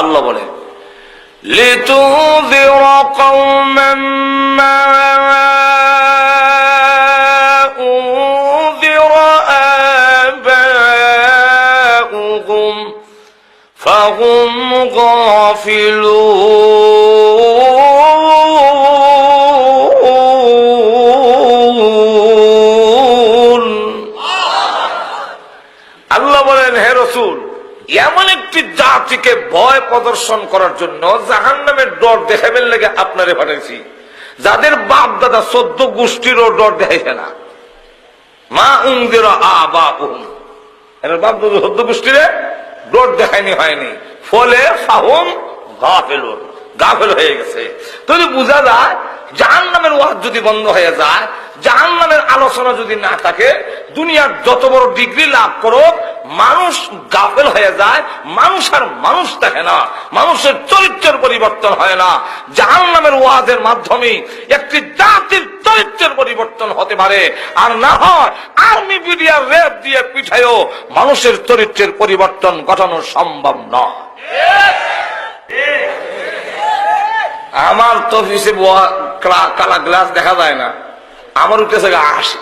আল্লাহ বলেন لتنذر قوما ما أنذر آباؤهم فهم غافلون একটি জাতিকে ভয় প্রদর্শন করার জন্য জাহান নামের ডর দেখাবেন লেগে আপনারে পাঠাইছি। যাদের বাপ দাদা চোদ্দ গোষ্ঠীরও ডর দেখাইছে না। মা উমদের আবা উম এর বাপ দাদা চোদ্দ গোষ্ঠীরে ডর দেখায়নি, হয়নি। ফলে ফাহুম গাফেল গাফেল হয়ে গেছে। তাহলে বোঝা যায় জাহান নামের ওয়াজ যদি বন্ধ হয়ে যায় জাহান নামের আলোচনা যদি না থাকে, দুনিয়ার যত বড় ডিগ্রি লাভ করো মানুষ গাফেল হয়ে যায়, মানুষ আর মানুষ দেখে না, মানুষের চরিত্রের পরিবর্তন হয় না। জাহান নামের ওয়াজের মাধ্যমে একটি জাতির চরিত্রের পরিবর্তন হতে পারে। আর না হয় আর্মি বিডিআর রেপ দিয়ে পিঠায়ও মানুষের চরিত্রের পরিবর্তন ঘটানো সম্ভব নয়। আমার তো কালা গ্লাস দেখা যায় না। আমার উঠেছে আসে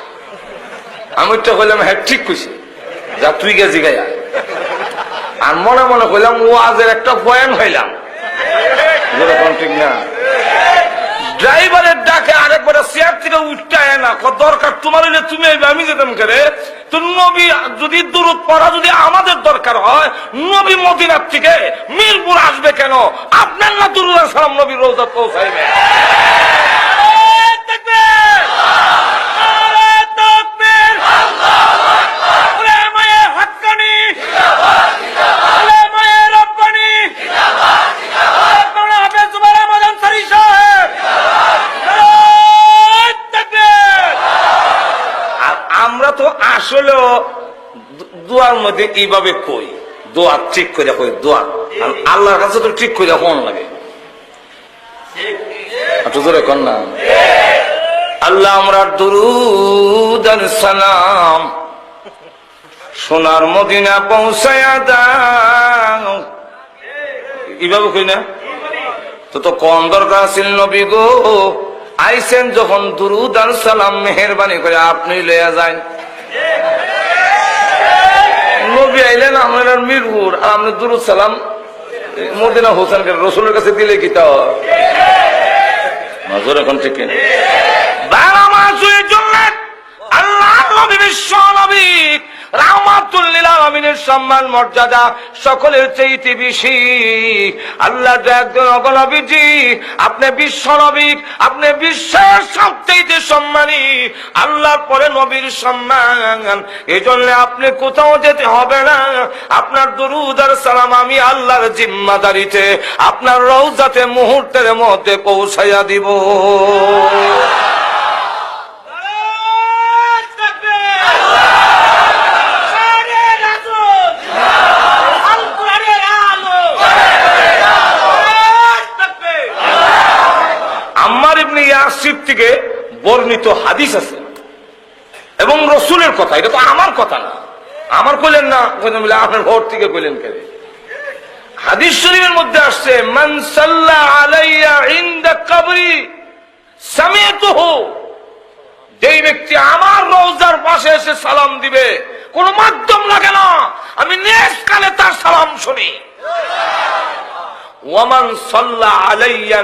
আমি তো কইলাম হ্যাঁ ঠিক কইছি। যা তুই গেছি গায়া। আর মনে মনে কইলাম, ও আজের একটা পয়েন্ট হইলাম। ঠিক না। ড্রাইভারের ডাকে আরেকবার চেয়ার থেকে উঠতে না দরকার। তোমার হইলে তুমি আমি যেতাম তো নবী যদি দূরত পড়া যদি আমাদের দরকার হয়, নবী মদিনার থেকে মিরপুর আসবে কেন? আপনার না দুরুদ সালাম নবী রোজা পৌঁছাইবে আর আমরা তো আসলেও দু- দোয়ার মধ্যে এইভাবে কই, দোয়া ঠিক করে কই, দোয়া। আল্লাহর কাছে তো ঠিক করে কোন লাগে। কর না। আল্লাহ আমরা সালাম, সোনার মদিনা পৌঁছায়া দাও। এইভাবে কই না? তো তো কম দরকার আছিল নবী গো। আইসেন যখন দুরুদ আর সালাম মেহরবানি করে, আপনি লইয়া যান। নবী আইলেন আপনার মিরপুর। আর আপনি দুরুদ সালাম মদিনা হোসেন রসুলের কাছে দিলে কি তা এখন ঠিক বারো মাস হয়ে চললেন। আল্লাহ নবী, বিশ্ব নবী। রাহমাতুল্লিল আলমিনের সম্মান, মর্যাদা সকলের চাইতে বেশি। আল্লাহ একজন অগনবীজি আপনি বিশ্ব নবী, আপনি বিশ্বের সবচাইতে সম্মানী। আল্লাহর পরে নবীর সম্মান এই জন্য আপনি কোথাও যেতে হবে না। আপনার দরুদ সালাম আমি আল্লাহর জিম্মাদারিতে, আপনার রৌজাতে মুহূর্তের মধ্যে পৌঁছাইয়া দিব। ইয়াসির থেকে বর্ণিত হাদিস আছে। এবং রসুলের কথা, এটা তো আমার কথা না। আমার কইলেন না আপনার ভোট থেকে কইলেন কেন? হাদিস শরীফের মধ্যে আসছে, মান সাল্লা আলাইয়া ইনদা কবরি সামিয়াতুহু। যেই ব্যক্তি আমার রোজার পাশে এসে সালাম দিবে, কোন মাধ্যম লাগে না। আমি নেক্সট কালে তার সালাম শুনি। ওয়ামান সাল্লা আলাইয়া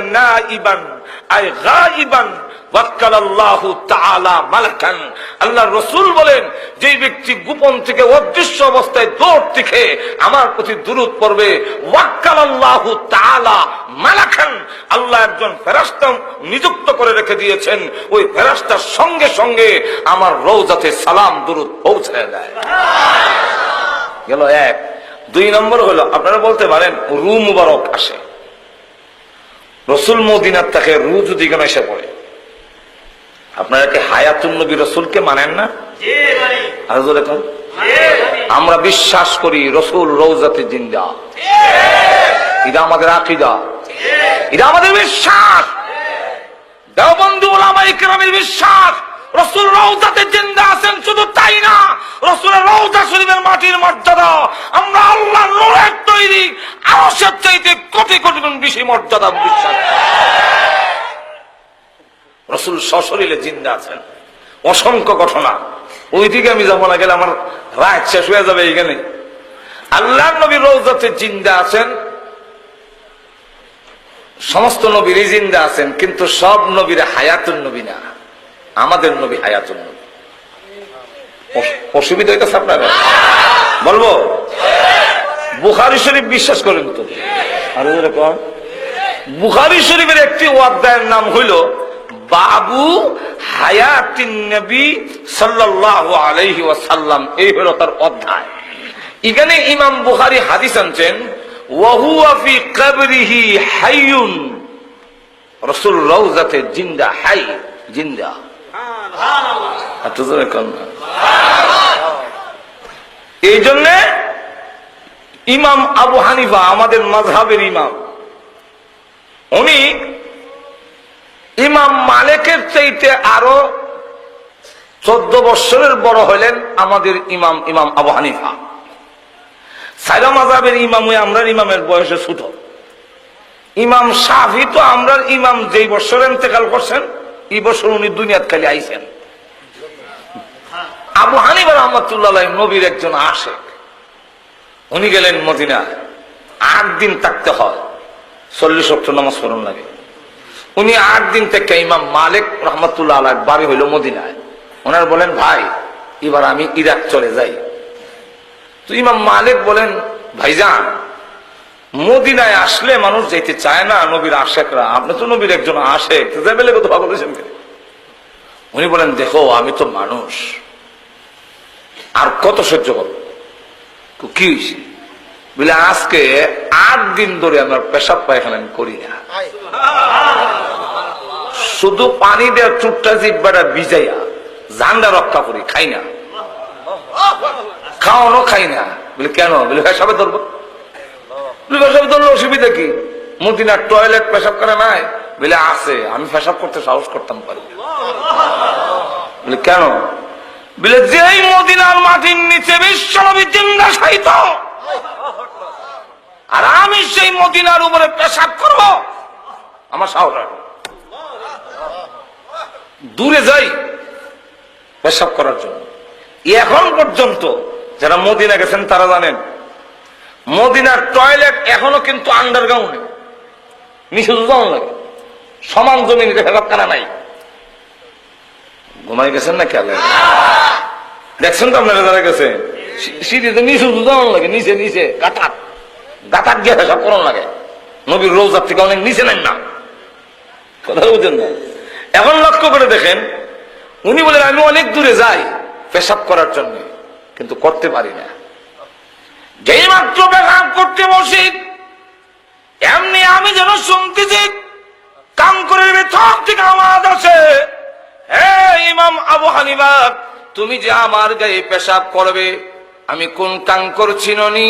আই গাইবান ওয়াক্কালাল্লাহু তাআলা মালাকান। আল্লাহ রাসূল বলেন, যেই ব্যক্তি গোপন থেকে অদৃশ্য অবস্থায় দৌড় থেকে আমার প্রতি দুরূদ পড়বে, ওয়াক্কালাল্লাহু তাআলা মালাকান। আল্লাহ একজন ফেরেশতা নিযুক্ত করে রেখে দিয়েছেন, ওই ফেরেশতার সঙ্গে সঙ্গে আমার রওজাতে সালাম দুরূদ পৌঁছায় দেয়। গেল এক দুই নম্বর হলো আপনারা বলতে পারেন রু মুবারক আসে। রসুল মদিনার তাকে রু যদি কেন এসে পড়ে আপনারা কি হায়াতুল নবী রসুলকে মানেন না? আর আমরা বিশ্বাস করি রসুল রৌজাতে জিন্দা। এটা আমাদের আকিদা। এটা আমাদের বিশ্বাস। দেওবন্ধু ওলামা ইকরামের বিশ্বাস। রসুল রৌজাতে জিন্দা আছেন, শুধু তাই না রসুলের রৌজা শরীফের মাটির মর্যাদা, আমরা নূরের তৈরি, আরশের চাইতে কোটি কোটি গুণ বেশি মর্যাদা বিশ্বাস রসুল সশরীরে জিন্দা আছেন। অসংখ্য ঘটনা। ওই দিকে আমি যাব না, গেলে আমার রায় শেষ হয়ে যাবে এইখানে। আল্লাহ নবী রৌজাতে জিন্দা আছেন। সমস্ত নবীরই জিন্দা আছেন, কিন্তু সব নবীর হায়াতুন নবী না। আমাদের নবী হায়াতুন নবী। অসুবিধা হইতেছে আপনার? বলব? বুখারি শরীফ বিশ্বাস করেন তো। আরও বুখারি শরীফের একটি অধ্যায়ের নাম হইল বাবু হায়াতিন নবী সাল্লাল্লাহু আলাইহি ওয়াসাল্লাম। এই হলো তার অধ্যায়। এখানে ইমাম বুখারী হাদিস আনছেন ওয়াহুয়া ফি কবরিহি হাইয়ুন। রাসূল রওজাতে জিন্দা হাই জিন্দা। এত জোরে কন এই জন্যে ইমাম আবু হানিফা আমাদের mazhaবের ইমাম। উনি ইমাম মালিকের চাইতে আরও চোদ্দ বৎসরের বড় হলেন আমাদের ইমাম ইমাম আবু হানিফা। সাইরা মাজাবের ইমাম আমরার ইমামের বয়সে ছোট। ইমাম সাফি তো আমরার ইমাম যেই বছর ইন্তেকাল করছেন এই বছর উনি দুনিয়াত খালি আইছেন। আবু হানিফা রহমতুল্লাহ নবীর একজন আসে উনি গেলেন মদিনা আট দিন থাকতে হয়। চল্লিশ অক্ট নামাজ পড়ন লাগে। উনি আট দিন থেকে ইমাম মালিক রহমতুল্লাহ আলাহ বাড়ি হইল মদিনায়। ওনার বলেন, ভাই, এবার আমি ইরাক চলে যাই। তো ইমাম মালিক বলেন, ভাইজান মদিনায় আসলে মানুষ যেতে চায় না, নবীর আশেকরা। আপনি তো নবীর একজন আশেক। তো যাবেলে কথা বলেছেন উনি বলেন, দেখো, আমি তো মানুষ। আর কত সহ্য করব? কি হয়েছে? বলে, আজকে আট দিন ধরে আমার পেশাব পায়খানা আমি করি না। শুধু পানি দেওয়ার চুটটা জিব্বাটা ভিজাইয়া জান্ডা রক্ষা করি, খাই না। খাওয়ানো খাই না। বলে, কেন? বলে পেশাবে ধরবো। বলে পেশাবে অসুবিধা কি? মদিনার টয়লেট পেশাব করে নাই? বলে, আছে, আমি পেশাব করতে সাহস করতাম পারি। বলে, কেন? বলে, যেই মদিনার মাটির নিচে বিশ্বনবী জিন্দা সাহিত আর আমি সেই মদিনার উপরে পেশাব করব। আমার সাহস দূরে যাই পেশাব করার জন্য। এখন পর্যন্ত যারা মদিনা গেছেন তারা জানেন মদিনার টয়লেট এখনও কিন্তু আন্ডারগ্রাউন্ডে। নিচে লাগে। সমান জমিন নাই। ঘুমাই গেছেন না খেয়াল দেখছেন তো আপনারা যারা গেছেন? সি- সিঁড়িতে লাগে, নিচে নিচে গিয়ে করন লাগে। নবীর রোজার থেকে অনেক নিচে নেন না। কথা বুঝেন না? এখন লক্ষ্য করে দেখেন, উনি বলেন, আমি অনেক দূরে যাই পেশাব করার জন্য, কিন্তু করতে পারি না। যেই মাত্র পেশাব করতে বসি, এমনি আমি যেন শুনতেছি কাম করে ভেতর থেকে আওয়াজ আছে হে ইমাম আবু হানিফা, তুমি যে আমার গায়ে পেশাব করবে, আমি কোন কাঙ্কর চিননি?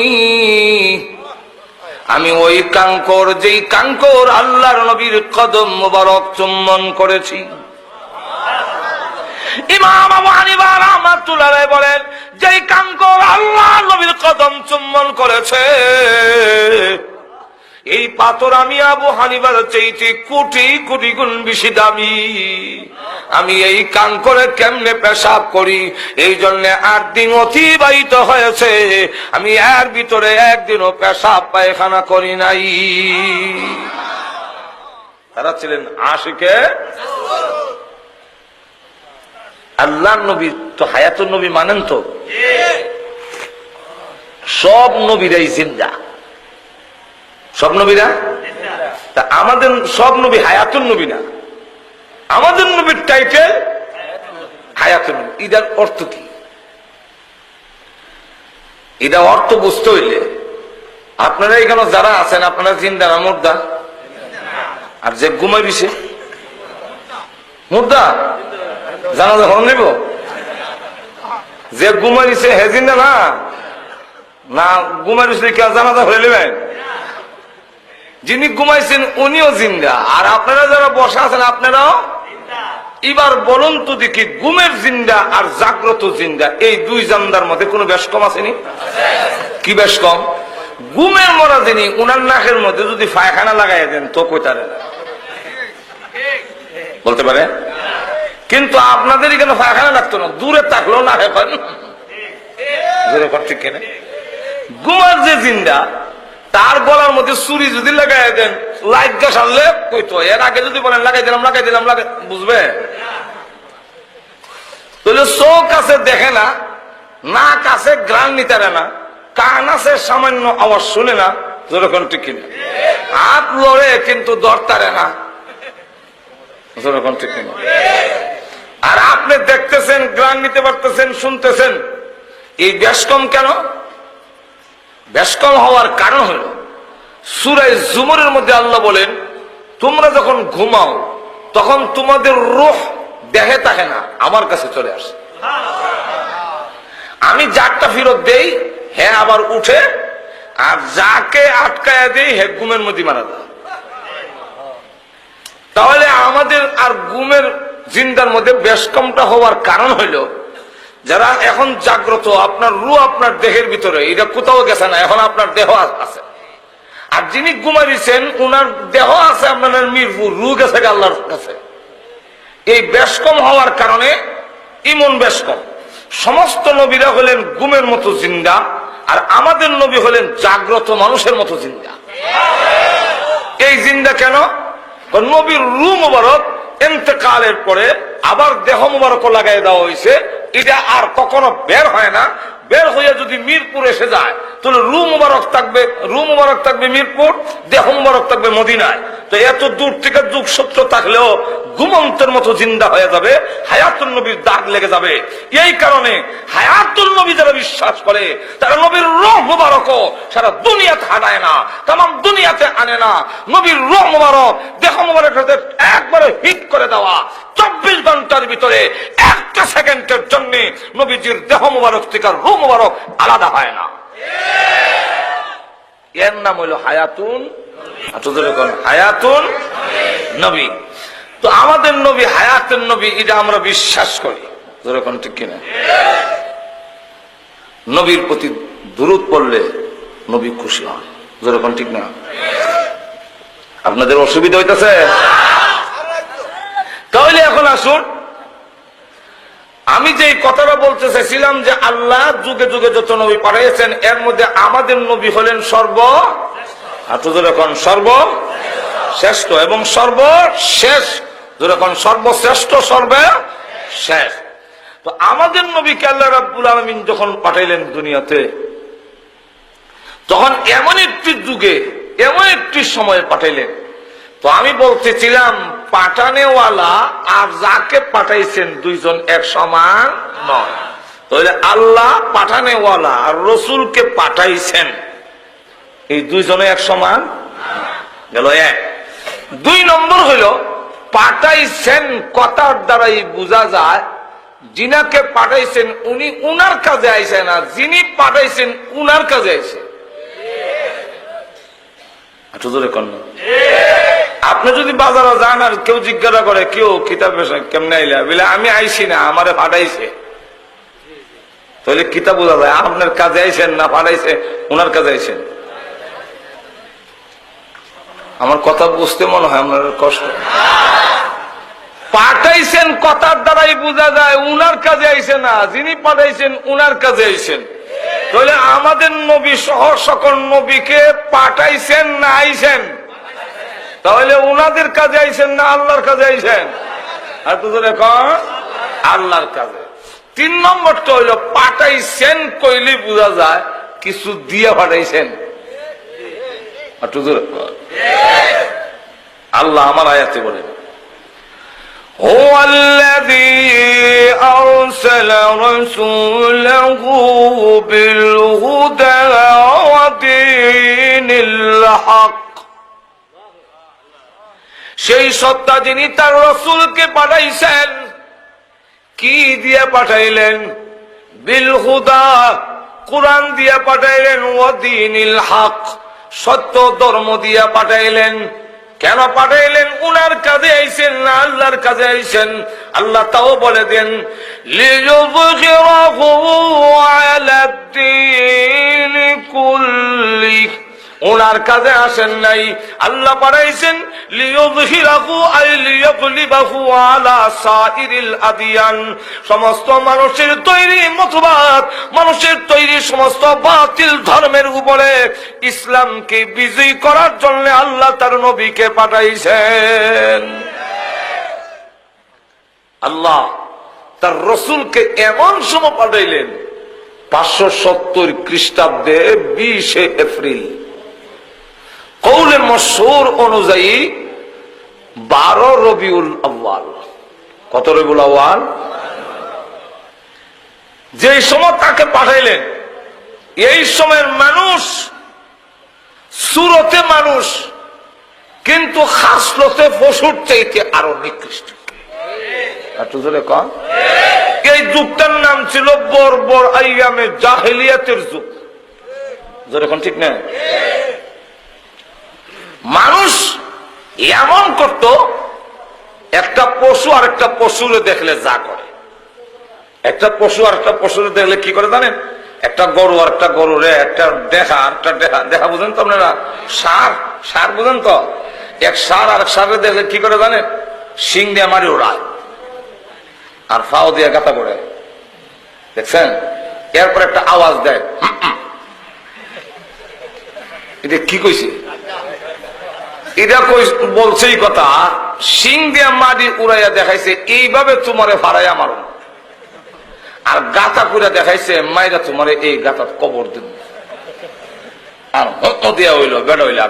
আমি ওই কাঙ্কর, যেই কাঙ্কর আল্লাহর নবীর কদম মোবারক চুম্বন করেছি। ইমাম আবু হানিফা রাহমাতুল্লাহ বলেন, যেই কাঙ্কর আল্লাহ নবীর কদম চুম্বন করেছে, এই পাথর আমি আবু হানিবার চাইতে কোটি কোটি গুণ বেশি দামি। আমি এই কান কেমনে পেশাব করি? এই জন্য আট দিন অতিবাহিত হয়েছে। আমি এর ভিতরে একদিনও পেশাব পায়খানা করি নাই। তারা ছিলেন আশিকে আল্লাহ নবী তো হায়াতুল নবী মানেন তো? সব নবীরাই জিন্দা। সব নবীরা? তা আমাদের সব নবী হায়াতুল নবী না। আমাদের নবীর টাইটেল হায়াতুল নবী। ইদার অর্থ কি? এটা অর্থ বুঝতে হইলে আপনারা এখানে যারা আছেন, আপনারা জিন্দা না মুর্দা? আর যে ঘুমাই দিছে মুর্দা? জানা যখন নেব? যে ঘুমাই দিছে হে জিন্দা না? না, ঘুমাই দিছে কে জানাজা হয়ে নেবেন? যিনি ঘুমাইছেন উনিও জিন্দা। আর আপনারা যারা বসা আছেন, আপনারাও? এবার বলুন তো দেখি গুমের জিন্দা আর জাগ্রত জিন্দা, এই দুই জান্দার মধ্যে কোনো বেশ কম আসেনি কি বেশ কম? গুমের মরা যিনি, উনার নাকের মধ্যে যদি পায়খানা লাগাই দেন, তো কইতারে না বলতে পারে? কিন্তু আপনাদের এখানে পায়খানা লাগতো না, দূরে থাকল না এখন ঠিক কিনা? গুমার যে জিন্দা, তার গলার মধ্যে চুরি যদি লাগাই দেন, লাইট গাছ কইতো, এর আগে যদি বলেন, লাগাই দিলাম লাগাই দিলাম বুঝবে? তাহলে চোখ আছে দেখে না, নাক আছে গ্রান নিতে না, কান আছে সামান্য আওয়াজ শুনে না যেরকম ঠিক কিনা? হাত লড়ে কিন্তু দরতারে না যেরকম ঠিক কিনা? আর আপনি দেখতেছেন গ্রান নিতে পারতেছেন, শুনতেছেন। এই ব্যাসকম কেন? ব্যাসকম হওয়ার কারণ হল সুরাই জুমরের মধ্যে আল্লাহ বলেন, তোমরা যখন ঘুমাও, তখন তোমাদের রোহ দেহে থাকে না, আমার কাছে চলে আসে। আমি যারটা ফেরত দেই হ্যাঁ আবার উঠে, আর যাকে আটকায় দেই, হে ঘুমের মধ্যে মারা যায়। তাহলে আমাদের আর ঘুমের জিন্দার মধ্যে বেশকমটা হওয়ার কারণ হইল, যারা এখন জাগ্রত, আপনার রু আপনার দেহের ভিতরে, এটা কোথাও গেছে না, এখন আপনার দেহ আছে। আর যিনি ঘুমাইছেন, উনার দেহ আছে আপনার মিরপুর রু গেছে আল্লাহর কাছে। এই বেশকম হওয়ার কারণে ইমন বেশকম সমস্ত নবীরা হলেন গুমের মতো জিন্দা, আর আমাদের নবী হলেন জাগ্রত মানুষের মতো জিন্দা। এই জিন্দা কেন? নবীর রু মুবারক এতেকালের পরে আবার দেহ মুবারক লাগাই দেওয়া হয়েছে। এটা আর কখনো বের হয় না। বের হইয়া যদি মিরপুর এসে যায়, তাহলে রু মুবারক থাকবে, রু মুবারক থাকবে মিরপুর, দেহ মুবারক থাকবে মদিনায়। তো এত দূর থেকে যুগ সত্য থাকলেও ঘুমন্তের মতো জিন্দা হয়ে যাবে হায়াতুল নবীর দাগ লেগে যাবে। এই কারণে হায়াতুল নবী যারা বিশ্বাস করে, তারা নবীর রোহ মুবারক সারা দুনিয়াতে হাঁটায় না তাম দুনিয়াতে আনে না। নবীর রোহ মুবারক একবারে হিট করে দেওয়া চব্বিশ ঘণ্টার ভিতরে একটা সেকেন্ডের জন্য নবীজির দেহ থেকে রু আলাদা হয় না। এর নাম হইল হায়াতুন হায়াতুন নবী। তো আমাদের নবী, হায়াতের নবী, এটা আমরা বিশ্বাস করি। যেরকম ঠিক কিনা? নবীর প্রতি দূরত পড়লে নবী খুশি হয়। যেরকম ঠিক না? আপনাদের অসুবিধা হইতেছে? তাহলে এখন আসুন। আমি যে কথাটা বলতে চাইছিলাম যে আল্লাহ যুগে যুগে যত নবী পাঠিয়েছেন, এর মধ্যে আমাদের নবী হলেন সর্ব এখন সর্ব শ্রেষ্ঠ এবং সর্বশেষ যেরকম সর্বশ্রেষ্ঠ, সর্বে শেষ। তো আমাদের নবীকে আল্লাহ রাব্বুল আলমিন যখন পাঠাইলেন দুনিয়াতে, তখন এমন একটি যুগে এমন একটি সময় পাঠাইলেন। তো আমি বলতেছিলাম, পাঠানেওয়ালা আর যাকে পাঠাইছেন দুইজন এক সমান নয়। তাহলে আল্লাহ পাঠানেওয়ালা আর রসুলকে পাঠাইছেন। এই দুইজনে এক সমান? গেল এক। দুই নম্বর হইল, পাঠাইছেন কথার দ্বারাই বোঝা যায়, যিনাকে পাঠাইছেন উনি উনার কাজে আইসে না, যিনি পাঠাইছেন উনার কাজে আইসে। আপনি যদি বাজারে যান আর কেউ জিজ্ঞাসা করে কেউ কিতাব কেমনে আইলা? বলে, আমি আইসি না, আমারে ফাটাইছে তাহলে কিতাব বোঝা যায়, আপনার কাজে আইসেন না ফাটাইছে ওনার কাজে আইসেন আমার কথা বুঝতে মনে হয় আপনার কষ্ট। পাঠাইছেন কথার দ্বারাই বোঝা যায় উনার কাজে আইসে না, যিনি পাঠাইছেন উনার কাজে আইসেন তাহলে আমাদের নবী সহ সকল নবীকে পাঠাইছেন না আইসেন তাহলে উনাদের কাজে আইসেন না আল্লাহর কাজে আইসেন আর আল্লাহর কাজে। তিন নম্বরটা হইল, পাঠাইছেন কইলে বোঝা যায় কিছু দিয়ে পাঠাইছেন। আল্লাহ আমার আয়াতে বলেন। هو الذي أرسل رسوله بالهدى ودين الحق সেই সত্তা যিনি তার রসুলকে পাঠাইছেন কি দিয়ে পাঠাইলেন বিল হুদা কোরআন দিয়ে পাঠাইলেন ওয়াদিনিল হক সত্য ধর্ম দিয়া পাঠাইলেন কেন পাঠাইলেন? উনার কাজে আইসেন না, আল্লাহর কাজে আইসেন আল্লাহ তাও বলে দেন লিযুযহিরাহু আলা কুল্লিহি ওনার কাজে আসেন নাই। আল্লাহ পাঠাইছেন লিয়ুযহিরাহু আই আলা সাইরিল আদিয়ান। সমস্ত মানুষের তৈরি মতবাদ, মানুষের তৈরি সমস্ত বাতিল ধর্মের উপরে ইসলামকে বিজয়ী করার জন্য আল্লাহ তার নবীকে পাঠাইছেন। আল্লাহ তার রসুলকে এমন সময় পাঠাইলেন, পাঁচশো সত্তর খ্রিস্টাব্দে বিশে এপ্রিল। কৌলে মশহুর অনুযায়ী বারো রবিউল আব্বাল কত রবিউল আব্বাল যে সময় তাকে পাঠাইলেন, এই সময়ের মানুষ, সুরতে মানুষ, কিন্তু খাসলতে পশুর চাইতে আরও নিকৃষ্ট। এই যুগটার নাম ছিল বর্বর আইয়ামে জাহেলিয়াতের যুগ। জোরে কোন ঠিক না? মানুষ এমন করত, একটা পশু আর একটা পশুরে দেখলে যা করে। একটা পশু আর একটা পশুরে দেখলে কি করে জানেন? একটা গরু আর একটা গরুরে, একটা দেখা একটা দেখা দেখা বুঝেন তো আপনারা? সার সার বুঝেন তো? এক সার আর এক সারে দেখলে কি করে জানেন? শিং দিয়ে মারি ওড়ায় আর ফাও দিয়ে গাতা করে। দেখছেন? এরপর একটা আওয়াজ দেয়। এটা কি কইছে? এটা কই বলছেই কথা? সিং দিয়া মাটি উড়াইয়া দেখাইছে, এইভাবে তোমারে ফারাইয়া মারো। আর গাতা করে দেখাইছে, মাইরা তোমারে এই গাতা কবর দিন আর হত দিয়া হইল, বেড়া হইল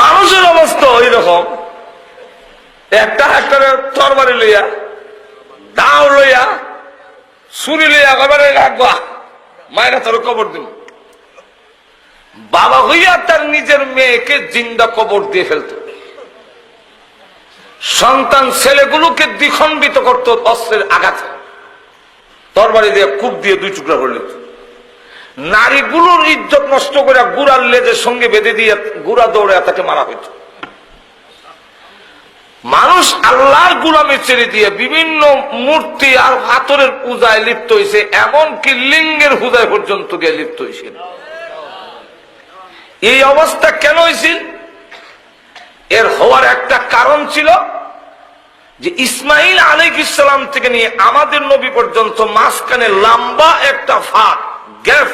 মানুষের অবস্থা ওই রকম একটা একটা তরবারি লইয়া, দাও লইয়া, ছুরি লইয়া একেবারে রাখবা মায়েরা তোর কবর দিন বাবা হইয়া তার নিজের মেয়েকে জিন্দা কবর দিয়ে ফেলত। সন্তান ছেলেগুলোকে দ্বিখণ্ডিত করত অস্ত্রের আঘাতে। তরবারি দিয়ে কূপ দিয়ে দুই টুকরা করে নিত। নারীগুলোর ইজ্জত নষ্ট করে গুড়ার লেজের সঙ্গে বেঁধে দিয়ে গুড়া দৌড়ে তাকে মারা হইত। মানুষ আল্লাহর গুলামে ছেড়ে দিয়ে বিভিন্ন মূর্তি আর হাতরের পূজায় লিপ্ত হয়েছে এমনকি লিঙ্গের হুদায় পর্যন্ত গিয়ে লিপ্ত হয়েছে এই অবস্থা কেন হয়েছিল? এর হওয়ার একটা কারণ ছিল যে ইসমাইল আলিক ইসলাম থেকে নিয়ে আমাদের নবী পর্যন্ত মাঝখানে লম্বা একটা ফাঁক, গ্যাপ,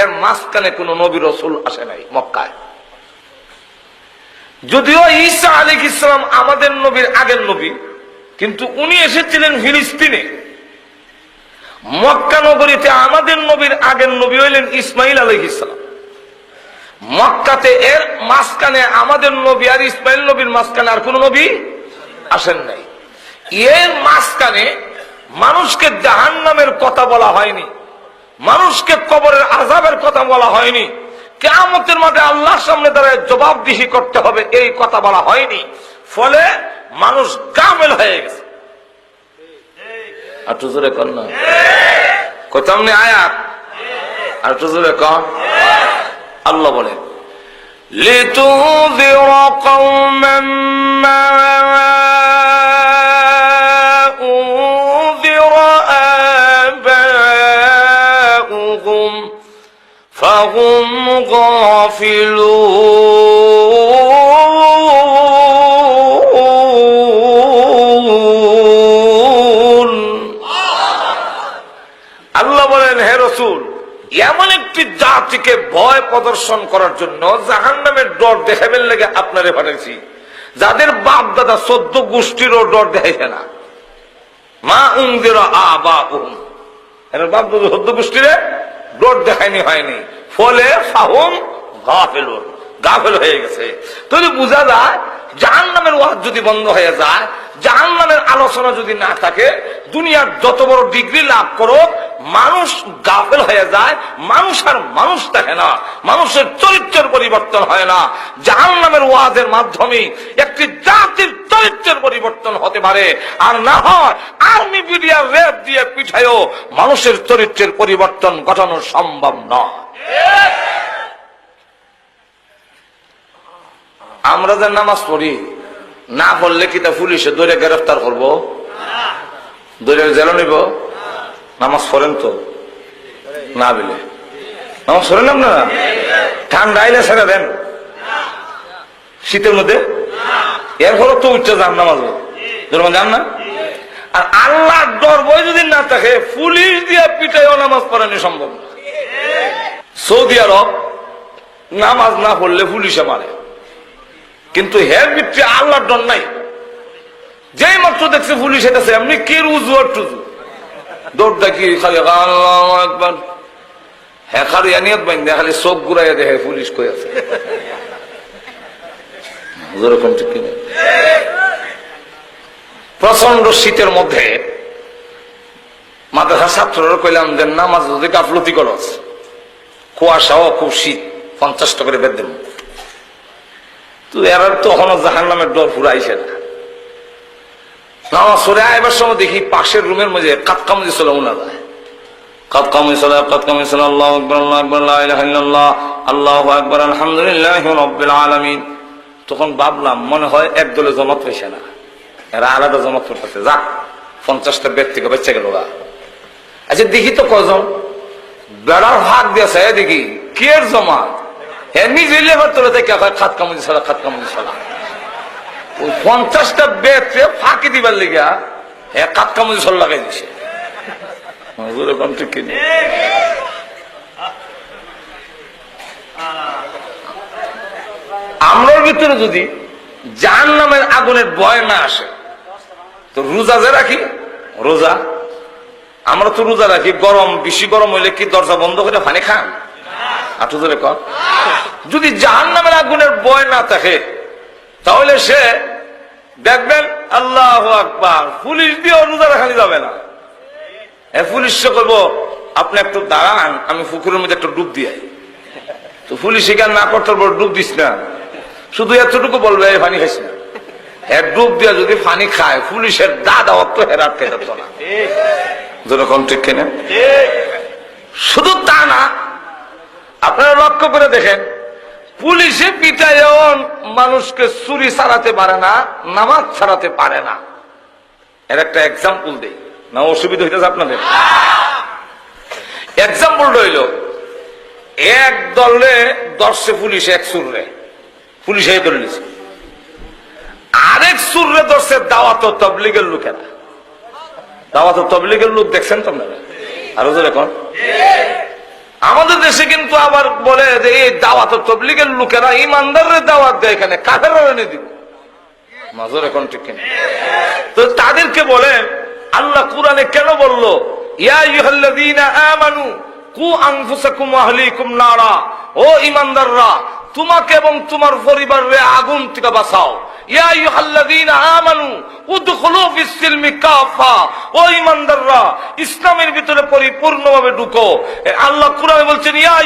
এর মাঝখানে কোন নবী রসুল আসে নাই মক্কায়। যদিও ঈসা আলিক ইসলাম আমাদের নবীর আগের নবী, কিন্তু উনি এসেছিলেন ফিলিস্তিনে। মক্কা নগরীতে আমাদের নবীর আগের নবী হইলেন ইসমাইল আলিক ইসলাম মক্কাতে এর মাঝখানে আমাদের নবী, আর ইসমাইল নবীর মাঝখানে আর কোন নবী আসেন নাই। এর মাঝখানে মানুষকে জাহান নামের কথা বলা হয়নি, মানুষকে কবরের আজাবের কথা বলা হয়নি কেমতের মাঠে আল্লাহর সামনে দাঁড়ায় জবাবদিহি করতে হবে, এই কথা বলা হয়নি। ফলে মানুষ কামেল হয়ে গেছে। আর টুজুরে কন না। কোথাও আয়াত? আর টুজুরে কন? আল্লাহ বলেন لتنذر قوما ما أنذر آباؤهم فهم غافلون আল্লাহ বলেন হে রসুল এমন একটি জাতিকে ভয় প্রদর্শন করার জন্য জাহান নামের ডর দেখাবেন লেগে আপনারে পাঠাইছি। যাদের বাপ দাদা চোদ্দ গোষ্ঠীরও ডর দেখাইছে না। মা উমদের উম। বাপ দাদা গোষ্ঠীরে ডর হয়নি। ফলে ফাহুম গাফেল হয়ে গেছে। বোঝা যায় জাহান নামের ওয়াজ যদি বন্ধ হয়ে যায় জাহান নামের আলোচনা যদি না থাকে, দুনিয়ার যত বড় ডিগ্রি লাভ করো মানুষ গাফেল হয়ে যায়, মানুষ আর মানুষ থাকে না, মানুষের চরিত্রের পরিবর্তন হয় না। জাহান নামের ওয়াজের মাধ্যমে একটি জাতির চরিত্রের পরিবর্তন হতে পারে। আর না হয় আর্মি মিডিয়া রেপ দিয়ে পিঠায়ও মানুষের চরিত্রের পরিবর্তন ঘটানো সম্ভব নয়। আমরা যে নামাজ পড়ি, না পড়লে কি তা পুলিশে ধরে গ্রেফতার করব? ধরে জেল নিব? নামাজ পড়েন তো? না বিলে। নামাজ পড়েন আপনারা? ঠান্ডা আইলে ছেড়ে দেন। শীতের মধ্যে? এর ফলে তো উচ্চ যান নামাজ যান না? আর আল্লাহ ডর বই যদি না থাকে, পুলিশ দিয়া পিটাইও নামাজ পড়ানো সম্ভব সৌদি আরব নামাজ না পড়লে পুলিশে মারে। কিন্তু হের ভিতরে আল্লাহর ডর নাই। যেই মাত্র দেখছে পুলিশ এটাছে এমনি কে আর টুজু। দৌড় দেখি, খালি আল্লাহু আকবার। হ্যাঁ খালি আনিয়ত বাইন্দে, খালি চোখ ঘুরাইয়া দেখে পুলিশ কই আছে। যেরকম প্রচণ্ড শীতের মধ্যে মাদ্রাসা ছাত্ররা কইলাম যে, নামাজ যদি গাফলতি করস কুয়াশাও খুব শীত, পঞ্চাশটা করে বেদ দেব। তো এরা তখনও জাহান নামের ডর ফুরাইছে না। সময় দেখি পাশের রুমের কাতকামজি চলে কাতকামজি চলে আল্লাহ তখন ভাবলাম, মনে হয় এক দলে জমাত হয়েছে না। এরা আলাদা জমাত করতেছে। যাক, পঞ্চাশটা বেদ থেকে বেঁচে গেল আচ্ছা দেখি তো কজন বেড়ার ভাগ দিয়েছে দেখি, কে জমা হ্যাঁ নিজে লেবার তোলে দেখে খাত কামুজি সালা খাত কামুজি সালা পঞ্চাশটা বেচে ফাঁকি দিবার লিগা হ্যাঁ কাত কামুজি সল লাগাই দিছে। এখন ঠিক ভিতরে যদি জাহান নামের আগুনের ভয় না আসে, তো রোজা যে রাখি? রোজা। আমরা তো রোজা রাখি, গরম, বেশি গরম হইলে কি দরজা বন্ধ করে পানি খান? আটু ধরে কর যদি জাহান নামের আগুনের বয় না থাকে তাহলে সে দেখবেন আল্লাহ আকবার পুলিশ দিয়েও রোজা রাখানি যাবে না। এ পুলিশ করব আপনি একটু দাঁড়ান আমি পুকুরের মধ্যে একটু ডুব দিয়ে তো পুলিশ এখানে না করতে পারব ডুব দিস না। শুধু এতটুকু বলবে এই পানি খাইস না। হ্যাঁ ডুব দিয়ে যদি পানি খায় পুলিশের দাদা অত হেরাত খেতে না। জনগণ ঠিক কিনা? শুধু তা না আপনারা লক্ষ্য করে দেখেন পুলিশে পিটাইও মানুষকে চুরি ছাড়াতে পারে না, নামাজ ছাড়াতে পারে না। এর একটা এক্সাম্পল দেই। না, অসুবিধা হইতেছে আপনাদের? এক্সাম্পল রইল, এক দলে দর্শে পুলিশ, এক সুররে পুলিশ এই ধরে নিছে। আরেক সুররে দর্শে দাওয়াত তবলিগের লোকেরা। দাওয়াত তবলিগের লোক দেখছেন তো আপনারা? আরও জোরে এখন আমাদের দেশে কিন্তু আবার বলে যে, এই দাওয়াত তবলিগের লোকেরা ইমানদারের দাওয়াত দেয় এখানে কাফের এনে দিব। মাজর এখন ঠিক তো তাদেরকে বলে, আল্লাহ কোরআনে কেন বলল, ইয়া ও ইমানদাররা তোমাকে এবং তোমার পরিবারের আগুন থেকে বাঁচাও। ইসলামের ভিতরে পরিপূর্ণভাবে ঢুকো। আল্লাহ কুরআনে বলছেন, ইয়া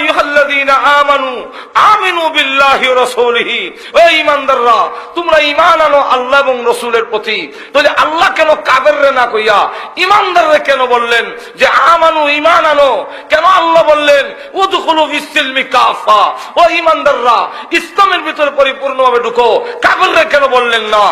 তোমরা ঈমান আনো আল্লাহ এবং রাসূলের প্রতি। তাহলে আল্লাহ কেন কাফেররে না কইয়া, ঈমানদাররে কেন বললেন যে আমানু, ঈমান আনো? কেন আল্লাহ বললেন, উদখুলু ফিস সিলমি কাফা ও ঈমানদাররা, ইসলামের ভিতরে পরিপূর্ণ পরিপূর্ণভাবে ঢুকো। কাফেররে কেন বললেন, না।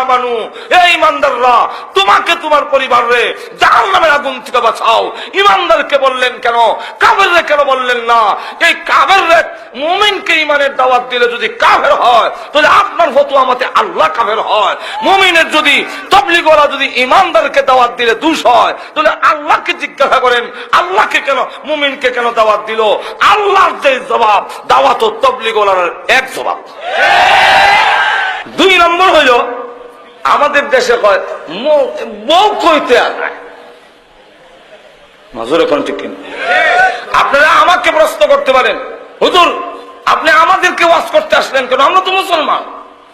আমানু, হে ঈমানদাররা, তোমাকে তোমার পরিবারে জাহান্নামের আগুন থেকে বাঁচাও। ঈমানদারকে বললেন, কেন? কাফেররে কেন বললেন না? এই কাফেররে মুমিনকে ঈমানের দাওয়াত দিলে যদি কাফের হয়, তাহলে আপনার ফতোয়া মতে আল্লাহ কাফের হয়। মুমিনের যদি তবলিগওয়ালা যদি ঈমানদারকে দাওয়াত দিলে দোষ হয়, তাহলে আল্লাহকে জিজ্ঞাসা করেন, আল্লাহকে কেন, মুমিনকে কেন দাওয়াত দিল? আল্লাহর যে জবাব, দাওয়াত ও তবলিগওয়ালার এক জবাব। দুই নম্বর হইল আমাদের দেশে আপনারা আমাকে প্রশ্ন করতে পারেন, হুজুর, আপনি আমাদেরকে ওয়াজ করতে আসলেন কেন? আমরা তো মুসলমান।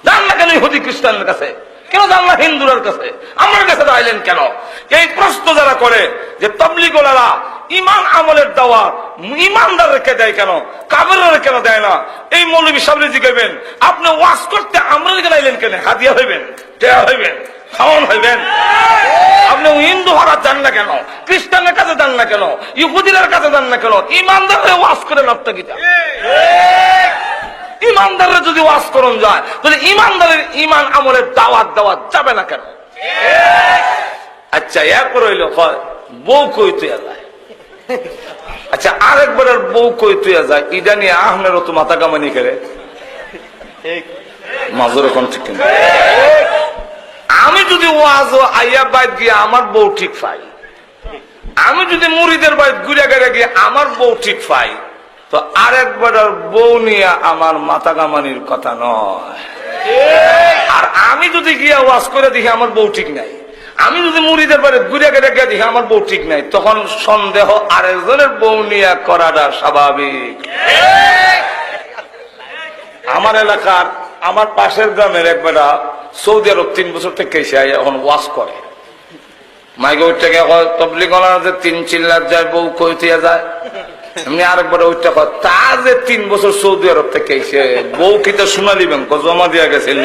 যান না কেন ইহুদি খ্রিস্টানের কাছে? কেন যান না হিন্দুরের কাছে? আমার কাছে আইলেন কেন? এই প্রশ্ন যারা করে, যে তবলিগোলারা ইমান আমলের দেওয়া। ইমানদার রেখে দেয় কেন? কাবের কেন দেয় না? এই মৌলবী সামনে জিগাইবেন আপনি ওয়াজ করতে আমরা কেন আইলেন কেন? হাদিয়া হইবেন, টেয়া হইবেন না কাছে যদি করুন যায় ইমানদারের ইমান আমলের দাওয়াত দেওয়া যাবে না কেন? আচ্ছা এরপর হইল বউ কই তুইয়া যায় আচ্ছা আরেকবার আর বউ কই তুইয়া যায়? ইডা নিয়ে আহমেরও তো মাথা কামানি করে। মাজুর এখন ঠিক আমি যদি ওয়াজ ও আইয়া বাইত গিয়ে আমার বউ ঠিক পাই। আমি যদি মুড়িদের বাইত ঘুরে গেড়ে গিয়ে আমার বউ ঠিক পাই তো আরেকবার আর বউ নিয়ে আমার মাথা কামানির কথা নয়। আর আমি যদি গিয়া ওয়াজ করে দেখি আমার বউ ঠিক নাই। আমি যদি মুড়িদের বাড়ি ঘুরে গেড়ে গিয়ে আমার বউ ঠিক নাই, তখন সন্দেহ আরেকজনের বউ নিয়ে করাটা স্বাভাবিক। আমার এলাকার, আমার পাশের গ্রামের একবেলা সৌদি আরব তিন বছর থেকে এসে এখন ওয়াশ করে। মাইকে ওইটাকে তবলিগ যে তিন চিল্লার যায়, বউ কইতে যায়। এমনি আরেকবার ওইটা কয়, তা যে তিন বছর সৌদি আরব থেকে এসে বউ কি তো সোনালী ব্যাংক জমা দিয়া গেছিল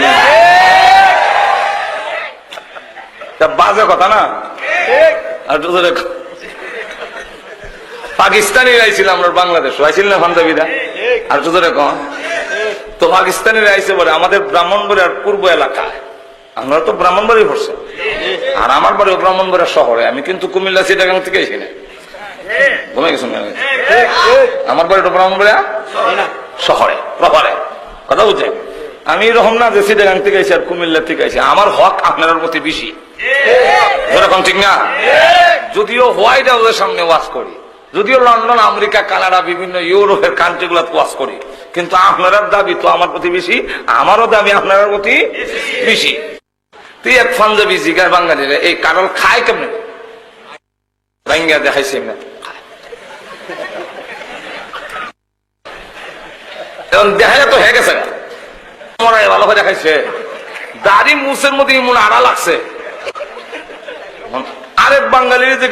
বাজে কথা না? পাকিস্তানি আইছিল আমরা বাংলাদেশ আইছিল না পাঞ্জাবিরা? আর তো কম তো পাকিস্তানিরা আইসে বলে আমাদের ব্রাহ্মণবাড়িয়ার পূর্ব এলাকা আমরা তো ব্রাহ্মণবাড়ি পড়ছে। আর আমার বাড়ি ব্রাহ্মণবাড়িয়া শহরে। আমি কিন্তু কুমিল্লা সিটাগাং থেকে এসি না। ঘুমে কেন? আমার বাড়ি তো ব্রাহ্মণবাড়িয়া? শহরে প্রপারে কথা বুঝছে আমি এরকম না যে সিটাগাং থেকে এসে আর কুমিল্লা থেকে এসে আমার হক আপনার প্রতি বেশি। যেরকম ঠিক না? যদিও হোয়াইট হাউসের সামনে ওয়াজ করি যদিও লন্ডন আমেরিকা কানাডা বিভিন্ন ইউরোপের কান্ট্রি গুলো ওয়াজ করি কিন্তু আপনার দাবি তো আমার প্রতি বেশি আমারও দাবি আপনার প্রতি বেশি। তুই এক পাঞ্জাবি জিগার বাঙালিরা এই কারল খায় কেমনে? ভাঙ্গা দেখাইছে না এখন দেখা তো হয়ে গেছে। ভালো করে দেখাইছে। দাড়ি মুসের মধ্যে এমন আড়া লাগছে। আরেক বাঙালির যে